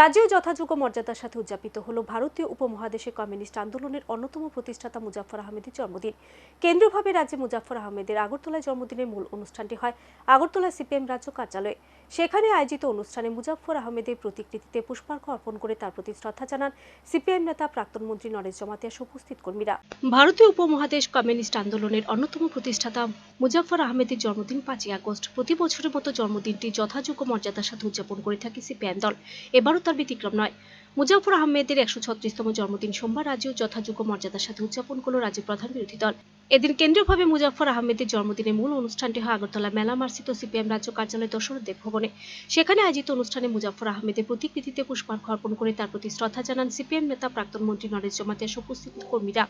রাজ্যেও যথাযোগ্য মর্যাদার সাথে উদযাপিত হলো ভারতীয় উপমহাদেশে কমিউনিস্ট আন্দোলনের অন্যতম প্রতিষ্ঠাতা মুজাফর আহমেদের জন্মদিন। কেন্দ্রীয়ভাবে রাজ্যে মুজাফর আহমেদের আগরতলায় জন্মদিনের মূল অনুষ্ঠানটি হয় আগরতলা সিপিএম রাজ্য কার্যালয়ে। সেখানে আয়োজিত অনুষ্ঠানে মুজাফফর আহমেদের প্রতিকৃতিতে পুষ্পার্ঘ অর্পণ করে তার প্রতি শ্রদ্ধা জানান সিপিএম নেতা প্রাক্তন মন্ত্রী নরেশ জমাতিয়া উপস্থিত কর্মীরা। ভারতীয় উপমহাদেশ কমিউনিস্ট আন্দোলনের অন্যতম প্রতিষ্ঠাতা মুজাফফর আহমেদের জন্মদিন পাঁচই আগস্ট। প্রতি বছরের মতো জন্মদিনটি যথাযোগ্য মর্যাদার সাথে উদযাপন করে থাকে সিপিএম দল। এবারও তার ব্যতিক্রম নয়। মুজাফর আহমেদের একশো ছত্রিশতম জন্মদিন সোমবার রাজ্যেও যথাযোগ্য মর্যাদার সাথে উদযাপন করল রাজ্যের প্রধান বিরোধী দল। এদিন কেন্দ্রীয়ভাবে মুজাফর আহমেদের জন্মদিনের মূল অনুষ্ঠানটি হয় আগরতলা মেলা মার্সিত সিপিএম রাজ্য কার্যালয় দশরথ দেব ভবনে সেখানে আয়োজিত অনুষ্ঠানে মুজাফর আহমেদের প্রতিকৃতিতে পুষ্পার্ঘ অর্পণ করে তার প্রতি শ্রদ্ধা জানান সিপিএম নেতা প্রাক্তন মন্ত্রী নরেশ জমাতিয়া সহ উপস্থিত কর্মীরা।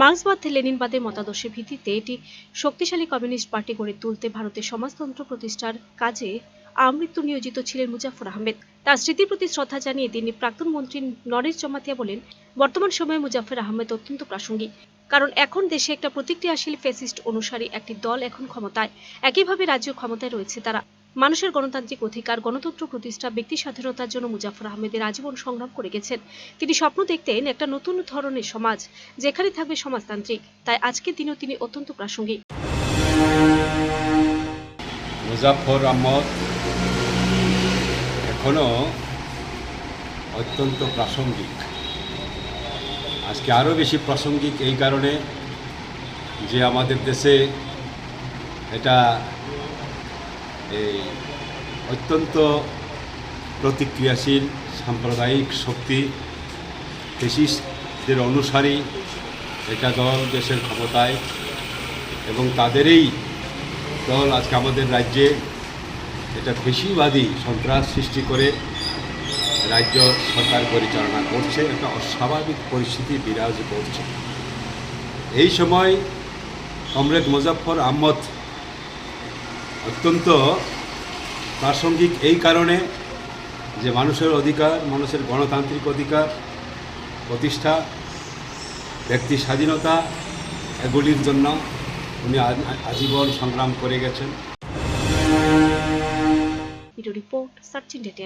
মার্ক্সবাদ লেনিনবাদের মতাদর্শের ভিত্তিতে এটি শক্তিশালী কমিউনিস্ট পার্টি গড়ে তুলতে ভারতের সমাজতন্ত্র প্রতিষ্ঠার কাজে আমৃত্যু নিয়োজিত ছিলেন মুজাফর আহমেদ। তার স্মৃতির প্রতি শ্রদ্ধা জানিয়ে তিনি প্রাক্তন মন্ত্রী নরেশ জমাতিয়া বলেন, বর্তমান সময়ে মুজাফর আহমেদ অত্যন্ত প্রাসঙ্গিক। কারণ এখন দেশে একটা প্রতিক্রিয়াশীল ফেসিস্ট অনুসারী একটি দল এখন ক্ষমতায়। একইভাবে রাজ্য ক্ষমতায় রয়েছে তারা। মানুষের গণতান্ত্রিক অধিকার, গণতন্ত্র প্রতিষ্ঠা, ব্যক্তি স্বাধীনতার জন্য মুজাফর আহমেদের আজীবন সংগ্রাম করে গেছেন। তিনি স্বপ্ন দেখতেন একটা নতুন ধরনের সমাজ, যেখানে থাকবে সমাজতান্ত্রিক। তাই আজকের দিনেও তিনি অত্যন্ত প্রাসঙ্গিক। মুজাফর আহমদ এখনও অত্যন্ত প্রাসঙ্গিক। আজকে আরও বেশি প্রাসঙ্গিক এই কারণে যে আমাদের দেশে এটা এই অত্যন্ত প্রতিক্রিয়াশীল, সাম্প্রদায়িক শক্তি, ফেসিস্টদের অনুসারী এটা দল দেশের ক্ষমতায় এবং তাদেরই দল আজকে আমাদের রাজ্যে এটা বেশিবাদী সন্ত্রাস সৃষ্টি করে রাজ্য সরকার পরিচালনা করছে, একটা অস্বাভাবিক পরিস্থিতি বিরাজ করছে। এই সময় কমরেড মুজাফর আহমদ অত্যন্ত প্রাসঙ্গিক এই কারণে যে মানুষের অধিকার, মানুষের গণতান্ত্রিক অধিকার, প্রতিষ্ঠা, ব্যক্তি স্বাধীনতা, এগুলির জন্য উনি আজীবন সংগ্রাম করে গেছেন। Video report search India